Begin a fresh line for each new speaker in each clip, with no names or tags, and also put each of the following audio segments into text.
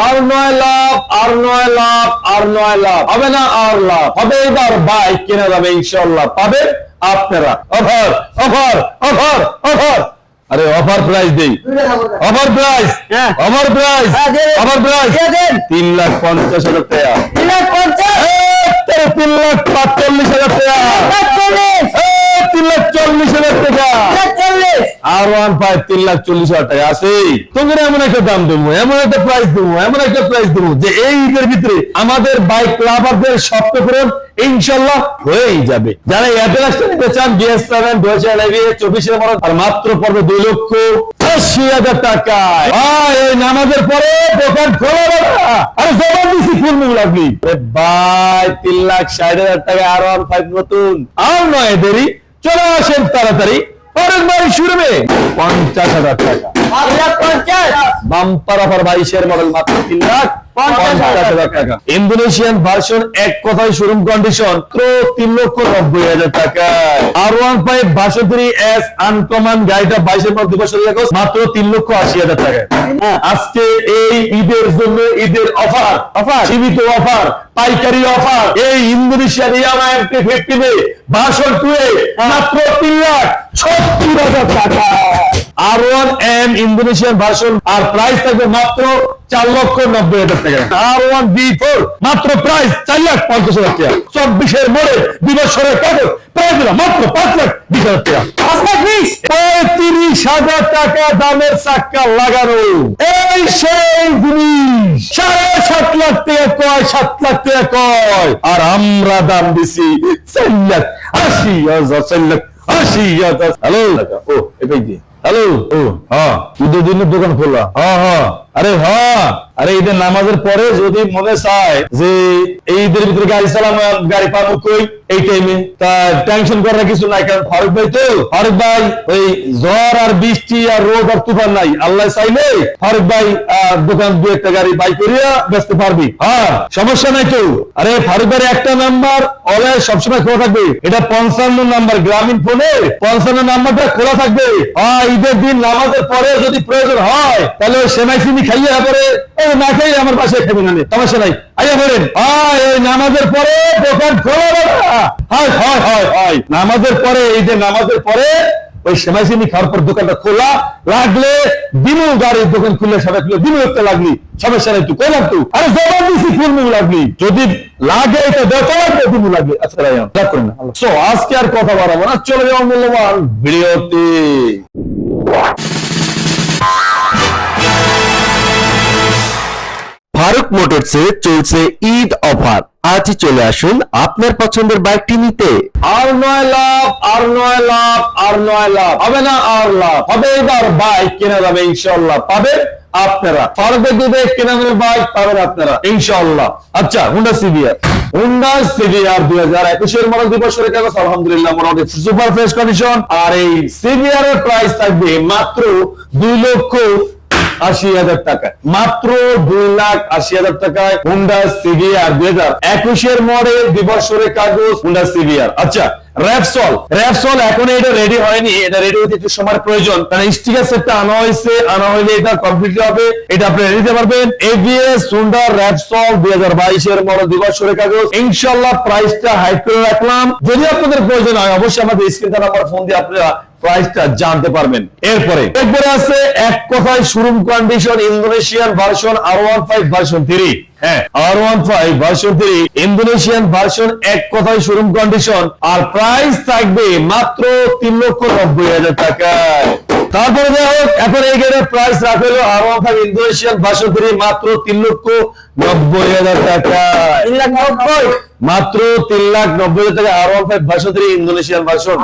আর নয় লাভ আর নয় লাভ আর নয় লাভ। হবে না আর লাভ? হবে এবার বাইক কেনা যাবে ইনশাল্লাহ পাবেন আপনারা। Offer offer offer offer. আরে অফার প্রাইস দেই। Offer price.
হ্যাঁ।
Offer price.
হ্যাঁ,
অফার প্রাইস। তিন লাখ পঞ্চাশ হাজার টাকা।
তিন লাখ পঞ্চাশ।
তিন লাখ পাঁচচল্লিশ হাজার টাকা। তিন লাখ চল্লিশ হাজার টাকা। তিন লাখ হাজার টাকা আর মাত্র পড়বে দুই লক্ষ আশি হাজার টাকা এই নামাজের পরে দোকান ভাই, তিন লাখ ষাট হাজার টাকা আর ওয়ান ফাইভ নতুন। আর নয়, দেরি। চলে আসেন তাড়াতাড়ি। Arınmayı çürümeyin. পঞ্চাশ হাজার টাকা। বাম্পার অফার বাইশের মডেল মাত্র তিন লাখ পঞ্চাশ হাজার টাকা। ইন্দোনেশিয়ান ভার্সন এক কথায় শোরুম কন্ডিশন তিন লক্ষ নব্বই হাজার টাকা। আর ওয়ান ফাইভ বাষট্টি এস আনকমন গাড়িটা বাইশের মধ্যে বছর মাত্র তিন লক্ষ আশি হাজার টাকা। আজকে এই ঈদের জন্য ঈদের অফার অফার? সীমিত অফার পাইকারি অফার। এই ইন্দোনেশিয়ান ইয়ামা এমটি ফিফটিনে ভার্সন টু এ মাত্র তিন লাখ ছত্রিশ হাজার টাকা। আর ওয়ান ইন্দোনেশিয়ান ভার্সন আর প্রাইস থাকবে মাত্র চার লক্ষ নব্বই হাজার টাকা। আর মাত্র প্রাইস চার লাখ পঞ্চাশ হাজার টাকা। চব্বিশের মোড়ে দিবসরের কাগজ প্রাইস মাত্র পাঁচ লাখ বিশ হাজার টাকা। পঁয়ত্রিশ হাজার টাকা দামের চাক্কা লাগানো। এই সেই জিনিস, সাড়ে সাত লাখ টাকা কয়, সাত লাখ টাকা কয়। আর আমরা দাম দিছি চার লাখ আশি হাজার, চার লাখ আশি হাজার। হ্যালো ও, এটাই দিয়ে। হ্যালো ও হ্যাঁ ঈদের দিনের দোকান খোলা হ্যাঁ হ্যাঁ আরে হ্যাঁ আরে ঈদের নামাজের পরে যদি মনে চায় যে এই ঈদের ভিতরে গাড়ি চালানো, গাড়ি পাবো কই? এই টাইমে তা টেনশন করার কিছু নাই, কারণ ফারুক ভাই তো ফারুক ভাই, ওই জ্বর আর বৃষ্টি আর রোদ আর তুফান নাই। আল্লাহ চাইলে ফারুক ভাই দোকান দু একটা গাড়ি বাই করিয়া বেচতে পারবি। হ্যাঁ সমস্যা নাই তো। আরে ফারুক ভাইয়ের একটা নাম্বার অলে সবসময় খোলা থাকবে। এটা পঞ্চান্ন নাম্বার গ্রামীণ ফোনে পঞ্চান্ন নাম্বারটা খোলা থাকবে। হ্যাঁ ঈদের দিন নামাজের পরে যদি প্রয়োজন হয়, তাহলে ওই সেমাই খাইয়ে পরে ও না খাইয়ে আমার বাসায় খাবেন না সমস্যা নাই আইয়া বলেন নামাজের পরে দোকান খোলা হয় হয় হয় হয়। নামাজের পরে, এই যে নামাজের পরে, ওই সেমাই খাওয়ার পর দোকানটা খোলা। লাগলে দিনু গাড়ির দোকান খুললে সবাই খুলে দিনু একটা লাগলি। সমস্যা নাই তুই কইলাম তুই আরে জবাব দিছি লাগলি। যদি লাগে এটা দেখো লাগবে দিনু লাগবে। আচ্ছা রাইয়ান রাগ না। সো আজকে আর কথা বাড়াবো না। চলে যাও মূল্যবান ভিডিওতে।
ফারুক মোটরসে চলছে ঈদ অফার। আজই চলে আসুন আপনার পছন্দের বাইকটি নিতে।
আর নয় লাভ, আর নয় লাভ, আর নয় লাভ। হবে না আর লাভ? হবে এবার বাইক কেনা যাবে ইনশাল্লাহ পাবেন আপনারা। ফারুকে দিবে কেনা যাবে বাইক, পাবেন আপনারা ইনশাল্লাহ আচ্ছা হুন্ডা সিবিআর হুন্ডা সিবিআর দুই হাজার একুশের মডেল দুই বছরের আলহামদুলিল্লাহ মোটামুটি সুপার ফ্রেশ কন্ডিশন আর এই সিবিআর এর প্রাইস থাকবে মাত্র দুই লক্ষ আশি হাজার টাকা। মাত্র দুই লাখ আশি হাজার টাকায় হুন্ডা সিভিআর দুই হাজার। একুশের মডেল দুই বছরের কাগজ হুন্ডা সিভিআর আচ্ছা আনা হয়েছে এটা কমপ্লিট হবে, এটা আপনি পারবেন। র্যাপসল দুই হাজার বাইশের কাগজ। ইনশাল্লাহ প্রাইসটা হাইট করে রাখলাম। যদি আপনাদের প্রয়োজন হয়, অবশ্যই আমাদের স্ক্রিন নাম্বার ফোন দিয়ে আপনারা প্রাইসটা জানতে পারবেন। এরপরে এরপরে আছে এক কথায় showroom condition Indonesian version R one five version three price থাকবে মাত্র তিন লক্ষ নব্বই হাজার টাকায়। তারপরে হোক এখন এই গাড়ির প্রাইস রাখা R one five Indonesian version three মাত্র তিন লক্ষ নব্বই হাজার টাকা।
তিন লাখ নব্বই।
মাত্র তিন লাখ নব্বই হাজার টাকা R one five version three Indonesian version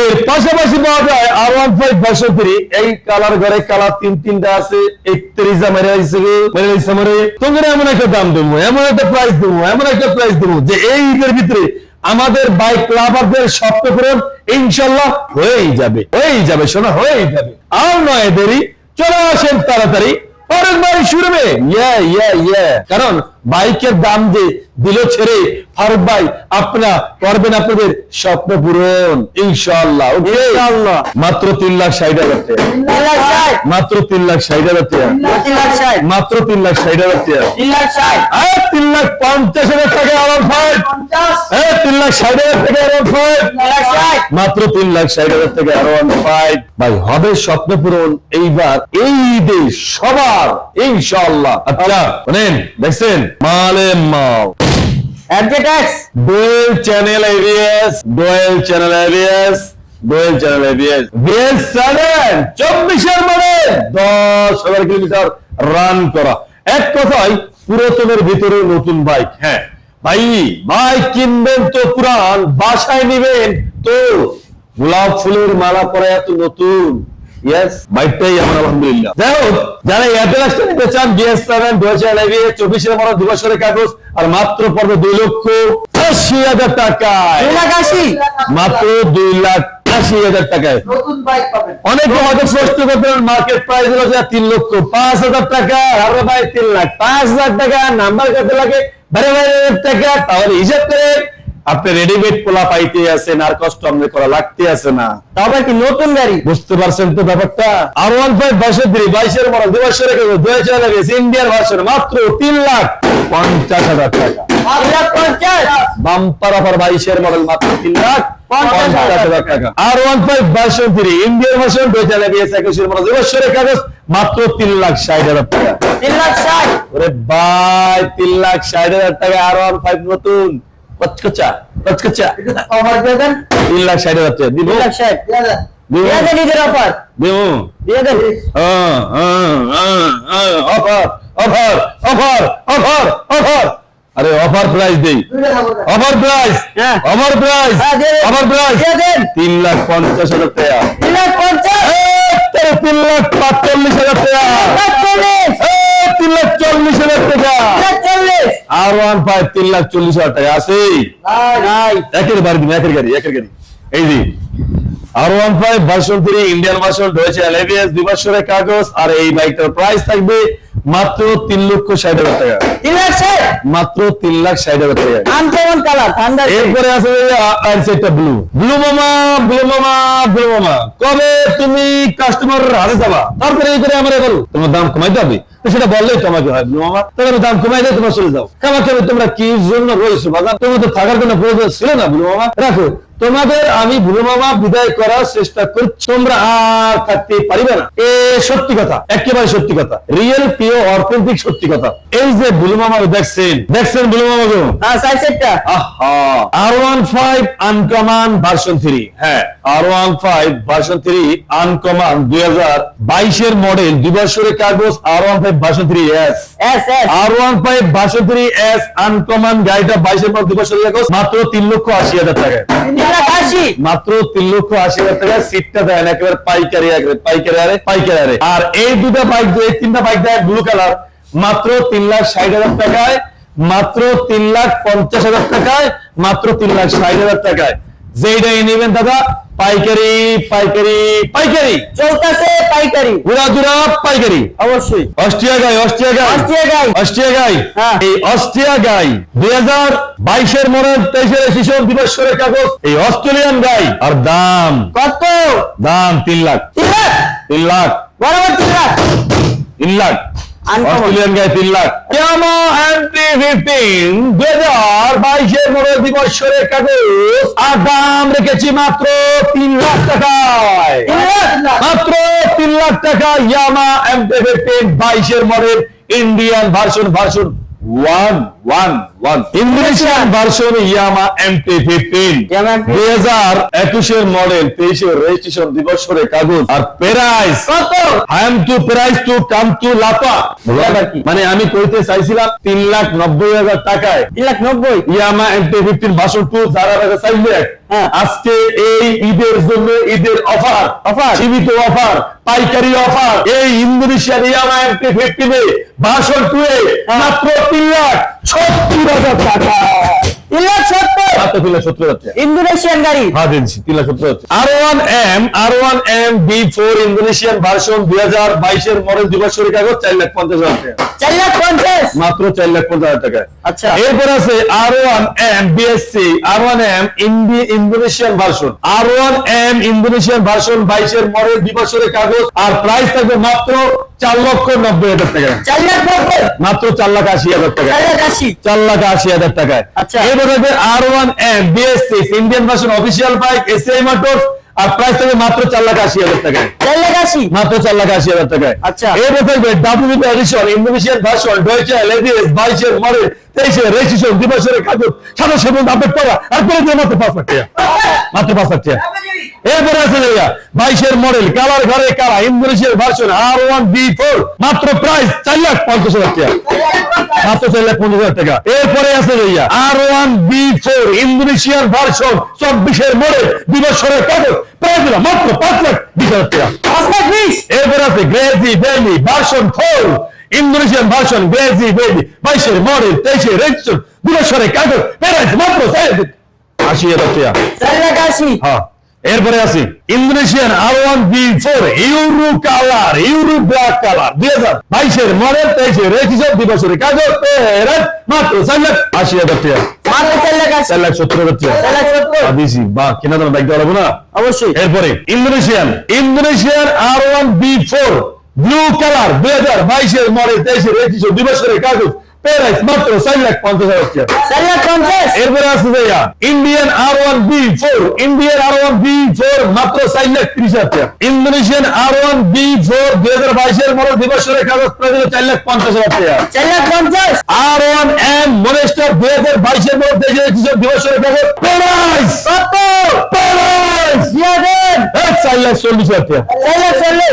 এর পাশাপাশি পাওয়া যায় R one five version three এই কালার ঘরে কালার তিন তিনটা আছে। একত্রিশ মেরে মেরে তোমরা এমন একটা দাম দেবো এমন একটা প্রাইস দেবো এমন একটা প্রাইস দেবো যে এই ঈদের ভিতরে আমাদের বাইক লাভারদের স্বপ্ন পূরণ ইনশাল্লাহ হয়েই যাবে হয়েই যাবে শোনা হয়েই যাবে। আর নয় দেরি চলে আসেন তাড়াতাড়ি। और एक बार शुरू में? ये ये ये करण বাইকের দাম যে দিল ছেড়ে ফারুক ভাই আপনারা করবেন আপনাদের স্বপ্ন পূরণ ইনশাআল্লাহ। মাত্র তিন লাখ ষাট হাজার টাকা মাত্র তিন লাখ ষাট হাজার টাকা মাত্র তিন লাখ ষাট হাজার টাকা
তিন লাখ
পঞ্চাশ হাজার টাকা আমার
পঞ্চাশ
এই তিন লাখ ষাট হাজার টাকা আমার
ষাট
মাত্র তিন লাখ ষাট হাজার টাকা আরও ফাইভ ভাই হবে স্বপ্ন পূরণ এইবার এই ঈদে সবার ইনশাআল্লাহ আচ্ছা শোনেন দেখছেন মালে মাল। Dual channel ABS dual channel ABS dual channel ABS BS seven চব্বিশের মানে দশ হাজার কিলোমিটার রান করা। এক কথায় পুরাতনের ভিতরে নতুন বাইক হ্যাঁ ভাই বাইক কিনবেন তো পুরান বাসায় নিবেন তো। গোলাপ ফুলের মালা পরা এত নতুন। ইয়েস বাইকটাই আমার আলহামদুলিল্লাহ। যাই হোক যারা এয়ারটেল আসতে নিতে চান বিএস সেভেন দুহাজার এবিএ চব্বিশের মতো দু বছরের কাগজ আর মাত্র পড়বে দুই লক্ষ আশি হাজার টাকায়।
দুই লাখ আশি।
মাত্র দুই লাখ আশি হাজার টাকায়।
নতুন বাইক পাবেন।
অনেকে হয়তো প্রশ্ন করবেন মার্কেট প্রাইস হলো তিন লক্ষ পাঁচ হাজার টাকা আরে ভাই তিন লাখ পাঁচ হাজার টাকা নাম্বার কত লাগে বারে বারে টাকা তাহলে হিসাব করে আপনি রেডিমেড পোলা পাইতে আছেন আর কষ্ট করা লাগতে আছে না।
তবে কি নতুন গাড়ি?
বুঝতে পারছেন তো ব্যাপারটা? আর ওয়ান ফাইভ বাষট্টি বাইশের মডেল দু বছরের দুই হাজার ইন্ডিয়ার ভার্সন মাত্র তিন লাখ পঞ্চাশ হাজার টাকা।
তিন লাখ পঞ্চাশ?
বাম্পার অফার বাইশের মডেল মাত্র তিন লাখ
পঞ্চাশ
পঞ্চাশ হাজার টাকা। R one five version three Indian version দুই হাজার বিএস একুশের মডেল দু বছরের কাগজ মাত্র তিন লাখ ষাট হাজার টাকা।
তিন লাখ ষাট?
ওরে ভাই তিন লাখ ষাট হাজার টাকা আর ওয়ান ফাইভ নতুন। কচকচা কচকচা
অফার দিয়ে দেন।
তিন লাখ ষাট হাজার টাকা। দিব
তিন লাখ ষাট দিয়ে দেন। দিয়ে দেন ঈদের অফার
দিব?
দিয়ে দেন।
Offer offer offer offer offer আরে অফার প্রাইস দেই। অফার প্রাইস
হ্যাঁ।
অফার প্রাইস
হ্যাঁ।
অফার তিন লাখ পঞ্চাশ হাজার টাকা।
তিন লাখ পঞ্চাশ।
তিন লাখ পাঁচচল্লিশ হাজার টাকা। তিন লাখ চল্লিশ হাজার টাকা। আর ওয়ান ফাইভ তিন লাখ চল্লিশ হাজার টাকা আছে? একের বাড়ি দিন একের গাড়ি একের গাড়ি। এই দিন R one five version three Indian version রয়েছে এলএবিএস দুই বছরের কাগজ আর এই বাইকটার প্রাইস থাকবে মাত্র তিন লক্ষ ষাট হাজার টাকা।
তিন লাখ ষাট?
মাত্র তিন লাখ ষাট হাজার টাকা।
আনকমন কালার ঠান্ডা
এরপরে আছে সেটটা ব্লু ব্লু মামা ব্লু মামা ব্লু মামা কবে তুমি কাস্টমার হাতে যাবা? তারপরে এই করে আমার বলো তোমার দাম কমাইতে হবে। সেটা বললেই তোমাকে হয় মামা। তাহলে আমি দাম কমাই দেয় তোমরা চলে যাও। কেমন তোমরা কি জন্য রয়েছো বাজার? তো থাকার কোনো প্রয়োজন ছিল না মামা? রাখো। তোমাদের আমি ব্লু মামা বিদায় করার চেষ্টা করছি। তোমরা আর থাকতে পারিবে না। এ সত্যি কথা একেবারে সত্যি কথা। রিয়েল প্রিয় অর্থনৈতিক সত্যি কথা। এই যে ব্লু মামা দেখছেন দেখছেন ব্লু মামা গো।
হ্যাঁ size
R one five uncommon version three হ্যাঁ। R one five version three uncommon দুই হাজার বাইশের মডেল দুই বছরের কাগজ R one five version three S R one five three S uncommon গাড়িটা বাইশের মডেল দুই মাত্র তিন লক্ষ আশি হাজার টাকা।
তিন লাখ আশি?
মাত্র তিন লক্ষ আশি হাজার টাকা সিটটা দেন একেবারে পাইকারি পাইকারি আরে পাইকারি আরে। আর এই দুটা বাইক এই তিনটা বাইক দেয় ব্লু কালার মাত্র তিন লাখ ষাট হাজার টাকায় মাত্র তিন লাখ পঞ্চাশ হাজার টাকায় মাত্র তিন লাখ ষাট হাজার টাকায়। যেইটাই নেবেন দাদা পাইকারি পাইকারি পাইকারি।
চলতেছে পাইকারি।
ঘোরা দুরা পাইকারি।
অবশ্যই।
অস্ট্রিয়া গাই অস্ট্রিয়া গাই।
অস্ট্রিয়া গাই।
অস্ট্রিয়া গাই।
হ্যাঁ।
এই অস্ট্রিয়া গাই দুই হাজার বাইশের মডেল তেইশের শিশু দিবসের কাগজ এই অস্ট্রেলিয়ান গাই। আর দাম?
কত?
দাম তিন লাখ।
তিন লাখ
তিন লাখ।
বরাবর তিন লাখ।
তিন লাখ. অস্ট্রেলিয়ান গায়ে তিন লাখ। ফিফটিন দু হাজার বাইশের মোবাইল দিবসের কাগজ। আর দাম রেখেছি মাত্র তিন লাখ টাকায়। মাত্র তিন লাখ টাকা ইয়ামা এমপি ফিফটিন বাইশের model Indian version version one. Indonesian version Yamaha MP fifteen. দুই হাজার একুশের মডেল তেইশের রেজিস্ট্রেশন দিবসের কাগজ। আর প্রাইস
কত?
আই টু প্রাইস টু কাম টু লাপা মানে আমি কইতে চাইছিলাম তিন লাখ নব্বই হাজার টাকায়।
তিন লাখ নব্বই?
Yamaha MT fifteen version two যারা চাইলে
হ্যাঁ।
আজকে এই ঈদের জন্য ঈদের অফার।
Offer?
সীমিত অফার পাইকারি অফার। এই ইন্দোনেশিয়ার Yamaha MT fifteen version two এ
হ্যাঁ।
মাত্র তিন লাখ। সত্তর হাজার টাকা
ইন্দোনেশিয়ান গাড়ি।
হচ্ছে R one M Indonesian version বাইশের মডেল দুই কাগজ লাখ পঞ্চাশ হাজার টাকা।
চার লাখ পঞ্চাশ?
মাত্র চার লাখ পঞ্চাশ হাজার টাকা।
আচ্ছা।
এরপর আছে R one M BSC R one M Indonesian version. R one M Indonesian version বাইশের মডেল দিবসের কাগজ আর প্রাইস থাকবে মাত্র চার লক্ষ নব্বই হাজার টাকা।
চার লাখ
মাত্র চার লাখ আশি হাজার টাকা।
চার লাখ আশি।
চার লাখ আশি হাজার টাকায়।
আচ্ছা।
এরপর থাকবে R one M BS six Indian version official bike ACI motors আর প্রাইস থাকবে মাত্র চার লাখ আশি হাজার টাকায়।
চার লাখ আশি?
মাত্র চার লাখ আশি হাজার টাকায়।
আচ্ছা।
এরপর থাকবে ডাব্লিউ এডিশন ইন্দোনেশিয়ান ভার্সন ডয়েচে লেডিস বাইশের মডেল তেইশের রেজিস্ট্রেশন দিবসের কাগজ সাতাশ এবং আপডেট করা আর করে দিয়ে মাত্র পাঁচ লাখ টাকা। মাত্র পাঁচ লাখ টাকা। এরপরে আছে জায়গা বাইশের মডেল কালার ঘরে কালা ইন্দোনেশিয়ার version R one B four মাত্র প্রাইস চার লাখ পঞ্চাশ হাজার টাকা। মাত্র চার লাখ পঞ্চাশ হাজার টাকা। এরপরে আছে ভাইয়া R one B four Indonesian version চব্বিশের মডেল দিবসের কাগজ প্রাইস মাত্র পাঁচ লাখ বিশ হাজার টাকা।
পাঁচ লাখ বিশ।
এরপর আছে গ্রেজি বেলি ভার্সন ফোর ইন্দোনেশিয়ান ভার্সন গ্রেজি বেলি বাইশের মডেল তেইশের রেজিস্ট্রেশন দিবসের কাগজ প্রাইস মাত্র আশি হাজার টাকা হ্যাঁ এরপরে আছে Indonesian R one B four euro colour euro black colour দুই হাজার বাইশের মডেল তেইশে রেজিস্টার দিবসের কাগজ পেরেন মাত্র চার লাখ। আশি হাজার টাকা
চার লাখ আশি।
চার লাখ সত্তর হাজার টাকা
চার লাখ সত্তর।
আর বেশি বা কেনা দাম বাইক দেওয়া লাগবে না
অবশ্যই।
এরপরে Indonesian Indonesian R one B four blue colour দুই হাজার বাইশের মডেল তেইশে রেজিস্টার দিবসের কাগজ পেরাইস মাত্র চার লাখ পঞ্চাশ হাজার
চার লাখ পঞ্চাশ?
এরপরে আছে ভাইয়া Indian R one B four Indian R one B four মাত্র চার লাখ ত্রিশ হাজার Indonesian R one B four দুই হাজার বাইশের মডেল দিবসের কাগজ প্রায় চার লাখ পঞ্চাশ হাজার
চার লাখ পঞ্চাশ?
আর ওয়ান এম মনেস্টার দুই হাজার বাইশের দেশের কৃষক দিবসের কাগজ প্রাইস! প্রাইস! লাখ চল্লিশ হাজার টাকা।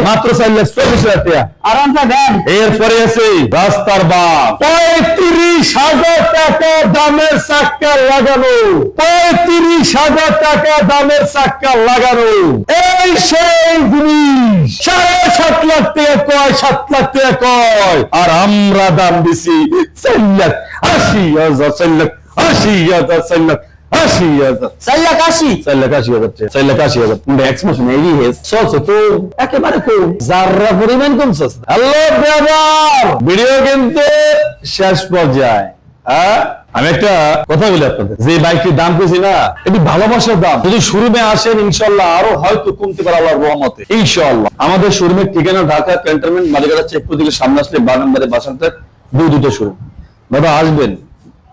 মাত্র চার লাখ চল্লিশ হাজার টাকা।
আরামসা দেন।
এরপরে আছে রাস্তার বাপ পঁয়ত্রিশ হাজার টাকা দামের চাক্কা লাগানো। পঁয়ত্রিশ হাজার টাকা দামের চাক্কা লাগানো। এই সেই জিনিস। সাড়ে সাত লাখ টাকা কয় সাত লাখ টাকা কয়। আর আমরা দাম দিছি চার লাখ আশি হাজার চার লাখ আশি হাজার চার লাখ। এই হেস তো। একেবারে পরিমাণ হ্যালো ব্রাদার ভিডিও কিন্তু শেষ পর্যায়ে। হ্যাঁ আমি একটা কথা বলি আপনাদের। যে বাইকটির দাম পেয়েছি না এটি ভালোবাসার দাম। যদি শোরুমে আসেন ইনশাল্লাহ আরও হয়তো কমতে পারে আল্লাহর রহমতে। ইনশাল্লাহ আমাদের শোরুমের ঠিকানা ঢাকা ক্যান্টনমেন্ট মালিকারা চেক দিকে সামনে আসলে বার নম্বরে বাসাতে দুই দুটো শোরুম। দাদা আসবেন।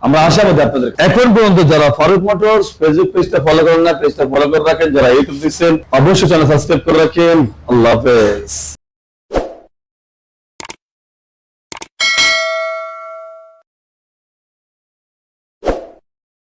আমরা আশাবাদী আপনাদের এখন পর্যন্ত যারা ফারুক মোটরস ফেসবুক পেজটা ফলো করেন না পেজটা ফলো করে রাখেন। যারা ইউটিউব দিচ্ছেন অবশ্যই চ্যানেল সাবস্ক্রাইব করে রাখেন। আল্লাহ হাফেজ।